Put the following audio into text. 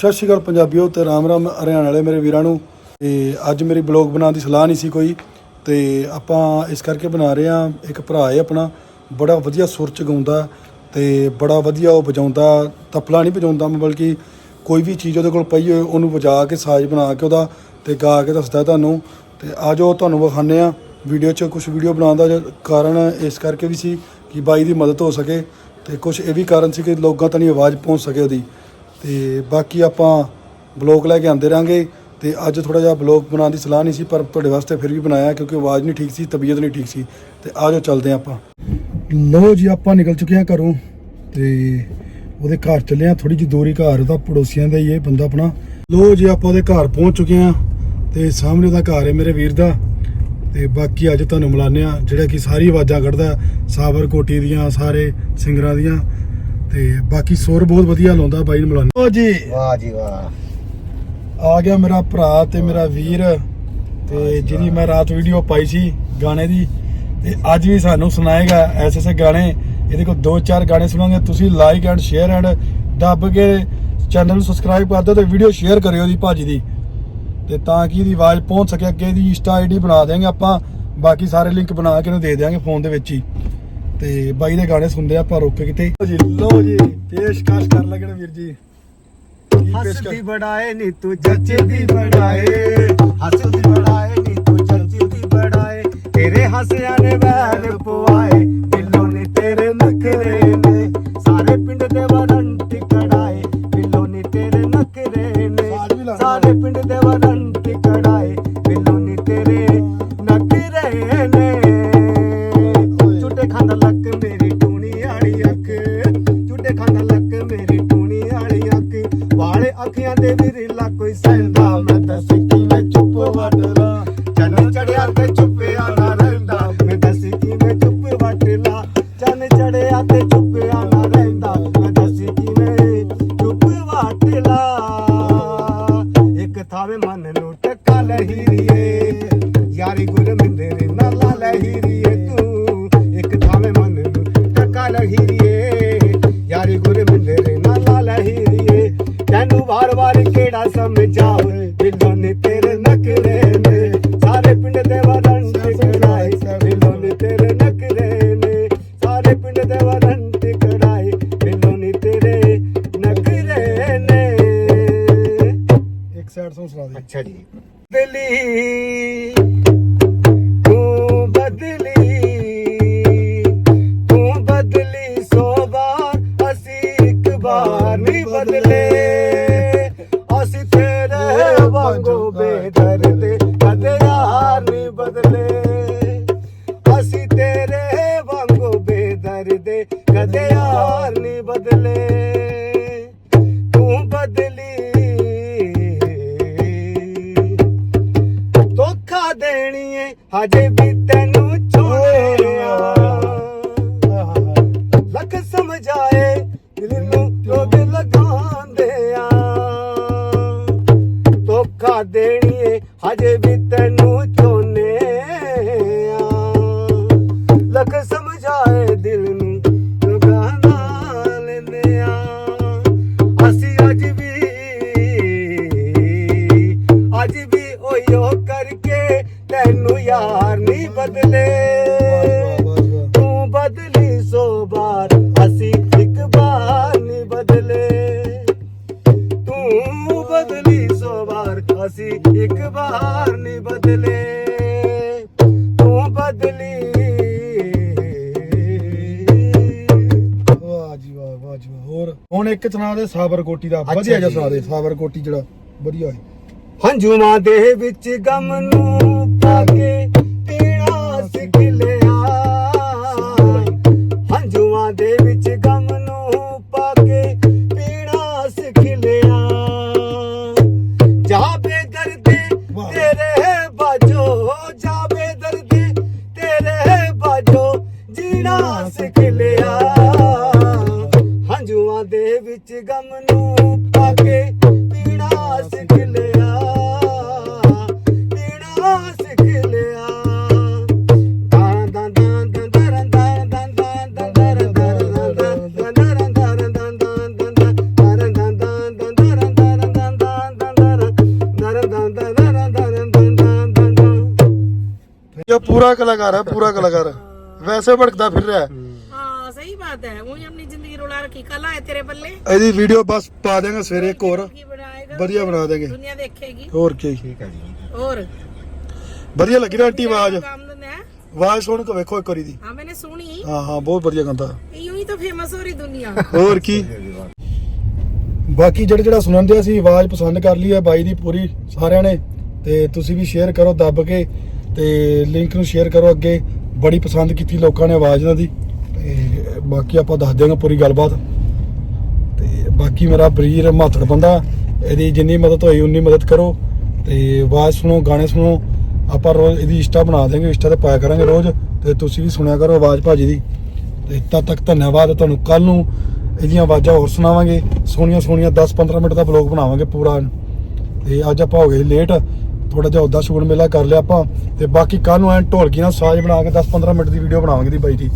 ਸਤਿ ਸ਼੍ਰੀ ਅਕਾਲ ਪੰਜਾਬੀਓ ਤੇ ਰਾਮ ਰਾਮ ਹਰਿਆਣਾ ਵਾਲੇ ਮੇਰੇ ਵੀਰਾਂ ਨੂੰ। ਤੇ ਅੱਜ ਮੇਰੀ ਬਲੌਗ ਬਣਾਉਣ ਦੀ ਸਲਾਹ ਨਹੀਂ ਸੀ ਕੋਈ। ਤੇ ਆਪਾਂ ਇਸ ਕਰਕੇ ਬਣਾ ਰਹੇ ਆ ਇੱਕ ਭਰਾ ਹੈ ਆਪਣਾ, ਬੜਾ ਵਧੀਆ ਸੁਰ ਚ ਗਾਉਂਦਾ ਤੇ ਬੜਾ ਵਧੀਆ ਉਹ ਵਜਾਉਂਦਾ, ਤਪਲਾ ਨਹੀਂ ਵਜਾਉਂਦਾ ਬਲਕਿ ਕੋਈ ਵੀ ਚੀਜ਼ ਉਹਦੇ ਕੋਲ ਪਈ ਹੋਏ, ਉਹਨੂੰ ਵਜਾ ਕੇ ਸਾਜ਼ ਬਣਾ ਕੇ ਉਹਦਾ ਤੇ ਗਾ ਕੇ ਦੱਸਦਾ ਤੁਹਾਨੂੰ। ਤੇ ਆਜੋ ਤੁਹਾਨੂੰ ਵਿਖਾਉਂਦੇ ਆ ਵੀਡੀਓ 'ਚ ਕੁਝ ਵੀਡੀਓ ਬਣਾਉਣ ਦਾ ਕਾਰਨ ਇਸ ਕਰਕੇ ਵੀ ਸੀ ਕਿ ਬਾਈ ਦੀ ਮਦਦ ਹੋ ਸਕੇ। ਤੇ ਕੁਝ ਇਹ ਵੀ ਕਾਰਨ ਸੀ ਕਿ ਲੋਕਾਂ ਤੱਕ ਆਵਾਜ਼ ਪਹੁੰਚ ਸਕੇ ਉਹਦੀ। ਤੇ ਬਾਕੀ ਆਪਾਂ ਬਲੌਗ ਲੈ ਕੇ ਆਉਂਦੇ ਰਾਂਗੇ ਤੇ ਅੱਜ ਥੋੜਾ ਜਿਹਾ ਬਲੌਗ ਬਣਾਉਣ ਦੀ ਸਲਾਹ ਨਹੀਂ ਸੀ, ਪਰ ਤੁਹਾਡੇ ਵਾਸਤੇ ਫਿਰ ਵੀ ਬਣਾਇਆ ਕਿਉਂਕਿ ਆਵਾਜ਼ ਨਹੀਂ ਠੀਕ ਸੀ, ਤਬੀਅਤ ਨਹੀਂ ਠੀਕ ਸੀ। ਤੇ ਆਜੋ ਚੱਲਦੇ ਹਾਂ ਆਪਾਂ। ਲੋ ਜੀ, ਆਪਾਂ ਨਿਕਲ ਚੁੱਕੇ ਹਾਂ ਘਰੋਂ ਤੇ ਉਹਦੇ ਘਰ ਚੱਲੇ ਹਾਂ। ਥੋੜੀ ਜਿਹੀ ਦੂਰੀ ਘਰ ਉਹਦਾ ਪੜੋਸੀਆਂ ਦਾ ਹੀ ਇਹ ਬੰਦਾ ਆਪਣਾ। ਲੋ ਜੀ, ਆਪਾਂ ਉਹਦੇ ਘਰ ਪਹੁੰਚ ਚੁੱਕੇ ਹਾਂ ਤੇ ਸਾਹਮਣੇ ਦਾ ਘਰ ਹੈ ਮੇਰੇ ਵੀਰ ਦਾ। ਤੇ ਬਾਕੀ ਅੱਜ ਤੁਹਾਨੂੰ ਮਿਲਾਨੇ ਆ ਜਿਹੜਾ ਕਿ ਸਾਰੀ ਆਵਾਜ਼ਾਂ ਕੱਢਦਾ ਸਾਬਰ ਕੋਟੀ ਦੀਆਂ, ਸਾਰੇ ਸਿੰਗਰਾਂ ਦੀਆਂ। ਤੇ ਬਾਕੀ ਸੁਰ ਬਹੁਤ ਵਧੀਆ ਲਾਉਂਦਾ ਬਾਈ ਨੂੰ ਮਿਲਾਨੇ ਓ ਜੀ। ਵਾਹ ਜੀ ਵਾਹ। ਆ ਗਿਆ ਮੇਰਾ ਭਰਾ ਤੇ ਮੇਰਾ ਵੀਰ ਤੇ ਜਿਹਦੀ ਮੈਂ ਰਾਤ ਵੀਡੀਓ ਪਾਈ ਸੀ ਗਾਣੇ ਦੀ ਤੇ ਅੱਜ ਵੀ ਸਾਨੂੰ ਸੁਣਾਏਗਾ ਐਸੇ ਐਸੇ ਗਾਣੇ। ਇਹਦੇ ਕੋਲ ਦੋ ਚਾਰ ਗਾਣੇ ਸੁਣਾਂਗੇ। ਤੁਸੀਂ ਲਾਈਕ ਐਂਡ ਸ਼ੇਅਰ ਐਂਡ ਦੱਬ ਕੇ ਚੈਨਲ ਨੂੰ ਸਬਸਕ੍ਰਾਈਬ ਕਰ ਦਿਓ ਤੇ ਵੀਡੀਓ ਸ਼ੇਅਰ ਕਰਿਓ ਦੀ ਭਾਜੀ ਦੀ। ਤੇ ਤਾਂ ਕਿ ਇਹਦੀ ਆਵਾਜ਼ ਪਹੁੰਚ ਸਕੇ ਅੱਗੇ ਦੀ ਇੰਸਟਾ ਆਈਡੀ ਬਣਾ ਦੇਾਂਗੇ ਆਪਾਂ। ਬਾਕੀ ਸਾਰੇ ਲਿੰਕ ਬਣਾ ਕੇ ਇਹਨੂੰ ਦੇ ਦੇਾਂਗੇ ਫੋਨ ਦੇ ਵਿੱਚ ਹੀ। ਤੇ ਬਾਈ ਦੇ ਗਾਣੇ ਸੁਣਦੇ ਆ ਆਪਾਂ ਰੁਕ ਕਿਤੇ। ਜੀ ਲਓ ਜੀ ਪੇਸ਼ਕਸ਼ ਕਰ ਲੱਗਣ ਵੀਰ ਜੀ। ਹੱਸਦੀ ਬੜਾਏ ਨੀ ਤੂੰ ਜੱਜਦੀ ਬੜਾਏ। ਹੱਸਦੀ ਬੜਾਏ ਨੀ ਤੂੰ ਜੱਜਦੀ ਬੜਾਏ। ਤੇਰੇ ਹੱਸਿਆਂ ਨੇ ਵੈਰ ਪਵਾਏ ਦਿਲੋਂ ਨੀ ਤੇਰੇ ਨਖਰੇ ਨੇ। ਸਾਰੇ ਪਿੰਡ ਦੇ ਵਰੰਟ ਕੜਾਏ ਦਿਲੋਂ ਨੀ ਤੇਰੇ ਨਖਰੇ ਨੇ। ਸਾਰੇ ਪਿੰਡ ਦੇ ਵਰੰਟ ਕੜਾਏ ਦਿਲੋਂ ਨੀ ਤੇਰੇ ਕੋਈ ਸਹਿੰਦਾ ਮੈਂ ਦੱਸ ਕਿਵੇਂ ਚੁੱਪ ਵਟਲਾ ਚੰਨ ਚੜਿਆ ਤੇ ਚੁੱਪਿਆ ਨਾ ਰਹਿੰਦਾ। ਮੈਂ ਦੱਸ ਕਿਵੇਂ ਚੁੱਪ ਵਟਲਾ ਚੰਨ ਚੜਿਆ ਤੇ ਚੁੱਪਿਆ ਨਾ ਰਹਿੰਦਾ। ਮੈਂ ਦੱਸ ਕਿਵੇਂ ਚੁੱਪ ਵਟਲਾ ਇੱਕ ਥਾਵੇਂ ਮਨ ਨੂੰ ਟੱਕਾ ਲਹੀਰੀਏ ਯਾਰੀ ਗੁਰ ਮਿੰਦਰੇ ਨਾਲਾ ਲਹੀਰੀਏ ਤੂੰ। ਇੱਕ ਥਾਵੇਂ ਮਨ ਨੂੰ ਟੱਕਾ ਲਹੀਰੀਏ ਯਾਰੀ ਗੁਰ ਮਿੰਦਰੇ ਨਾਲਾ ਲਹੀਰੀਏ ਤੈਨੂੰ ਵਾਰ-ਵਾਰ ਅੱਛਾ ਜੀ ਬਦਲੀ ਤੂੰ ਬਦਲੀ ਤੂੰ ਬਦਲੀ ਸੋ ਵਾਰ ਅਸੀਂ ਇੱਕ ਵਾਰ ਨਹੀਂ ਬਦਲੇ। ਅਸੀਂ ਤੇਰੇ ਵਾਂਗੂ ਬੇਦਰਦ ਦਿਲ ਨੂੰ ਰੋਗ ਲਗਾਉਂਦੇ ਆ। ਧੋਖਾ ਦੇਣੀ ਏ ਹਜੇ ਵੀ ਤੈਨੂੰ ਚੋਨੇ ਆ। ਲੱਖ ਸਮਝਾਏ ਦਿਲ ਨੂੰ ਲਗਾਣਾ ਲੈਂਦੇ ਆ। ਅਸੀਂ ਅੱਜ ਵੀ ਅੱਜ ਵੀ ਓਯੋ ਕਰਕੇ ਤੈਨੂੰ ਯਾਰ ਨਹੀਂ ਬਦਲੇ। ਇੱਕ ਸੁਣਾ ਦੇ ਸਾਬਰ ਕੋਟੀ ਦਾ ਅੱਛਾ ਵਧੀਆ ਜਿਹਾ ਜੀ। ਸੁਣਾ ਦੇ ਸਾਬਰ ਕੋਟੀ ਜਿਹੜਾ ਵਧੀਆ ਹੋਏ ਹੰਝੂਆਂ ਦੇ ਵਿੱਚ ਗਮ ਨੂੰ ਗਮ ਨੂੰ ਪਾ ਕੇ ਪੀਣਾ ਸਿੱਖ ਲਿਆ ਪੀਣਾ ਸਿੱਖ ਲਿਆ ਦਾਂ ਦਾਂ ਦਾਂ ਦਾਂ ਦਾਂ ਦਾਂ ਦਾਂ ਦਾਂ ਦਾਂ ਦਾਂ ਦਾਂ ਦਾਂ ये पूरा कलाकार है पूरा कलाकार है वैसे भड़कता फिर रहा है हाँ सही बात है वो अपनी ਇਹਦੀ ਵੀਡੀਓ ਬਸ ਪਾ ਦੇਗਾ ਸਵੇਰੇ ਇੱਕ ਹੋਰ। ਵਧੀਆ ਬਣਾ ਦੇਗੇ ਹੋਰ ਕੀ? ਠੀਕ ਹੋਰ? ਵਧੀਆ ਲੱਗੀ ਨਾ ਆਂਟੀ ਆਵਾਜ਼? ਕੰਮ ਸੁਣ ਕੇ ਵੇਖੋ ਇੱਕ ਵਾਰੀ ਦੀ। ਹਾਂ ਮੈਨੇ ਸੁਣੀ। ਹਾਂ ਹਾਂ ਬਹੁਤ ਵਧੀਆ ਗਾਉਂਦਾ ਇਉਂ ਹੀ ਤਾਂ ਫੇਮਸ ਹੋ ਰਹੀ ਦੁਨੀਆ। ਹੋਰ ਕੀ? ਬਾਕੀ ਜਿਹੜਾ ਜਿਹੜਾ ਸੁਣਨ ਦੇ ਸੀ ਆਵਾਜ਼ ਪਸੰਦ ਕਰ ਲਈ ਆ ਬਾਈ ਦੀ ਪੂਰੀ ਸਾਰਿਆਂ ਨੇ। ਤੇ ਤੁਸੀਂ ਵੀ ਸ਼ੇਅਰ ਕਰੋ ਦੱਬ ਕੇ। ਤੇ ਲਿੰਕ ਨੂੰ ਸ਼ੇਅਰ ਕਰੋ ਅੱਗੇ। ਬੜੀ ਪਸੰਦ ਕੀਤੀ ਲੋਕਾਂ ਨੇ ਆਵਾਜ਼ ਇਹਨਾਂ ਦੀ। ਬਾਕੀ ਆਪਾਂ ਦੱਸ ਦਿਆਂਗੇ ਪੂਰੀ ਗੱਲਬਾਤ। ਤੇ ਬਾਕੀ ਮੇਰਾ ਬਰੀਰ ਮਾਤੜ ਬੰਦਾ, ਇਹਦੀ ਜਿੰਨੀ ਮਦਦ ਹੋਈ ਉਨੀ ਮਦਦ ਕਰੋ। ਤੇ ਆਵਾਜ਼ ਸੁਣੋ, ਗਾਣੇ ਸੁਣੋ, ਆਪਾਂ ਰੋਜ਼ ਇਹਦੀ ਇੰਸਟਾ ਬਣਾ ਦੇਵਾਂਗੇ ਇੰਸਟਾ ਤੇ ਪਾਇਆ ਕਰਾਂਗੇ ਰੋਜ਼। ਤੇ ਤੁਸੀਂ ਵੀ ਸੁਣਿਆ ਕਰੋ ਆਵਾਜ਼ ਭਾਜੀ ਦੀ। ਤੇ ਤਦ ਤੱਕ ਧੰਨਵਾਦ ਤੁਹਾਨੂੰ ਕੱਲ ਨੂੰ ਇਹਦੀਆਂ ਆਵਾਜ਼ਾਂ ਹੋਰ ਸੁਣਾਵਾਂਗੇ। ਸੋਹਣੀਆਂ ਸੋਹਣੀਆਂ 10-15 ਮਿੰਟ ਦਾ ਵਲੌਗ ਬਣਾਵਾਂਗੇ ਪੂਰਾ। ਤੇ ਅੱਜ ਆਪਾਂ ਹੋ ਗਏ ਲੇਟ ਥੋੜਾ ਜਿਹਾ ਉਦਾਂ ਸ਼ੁਗਰ ਮੇਲਾ ਕਰ ਲਿਆ ਆਪਾਂ। ਤੇ ਬਾਕੀ ਕੱਲ ਨੂੰ ਐਂ ਢੋਲਕੀ ਨਾਲ ਸਾਜ਼ ਬਣਾ ਕੇ 10-15 ਮਿੰਟ ਦੀ ਵੀਡੀਓ ਬਣਾਵਾਂਗੇ ਦੀ ਬਾਈ ਦੀ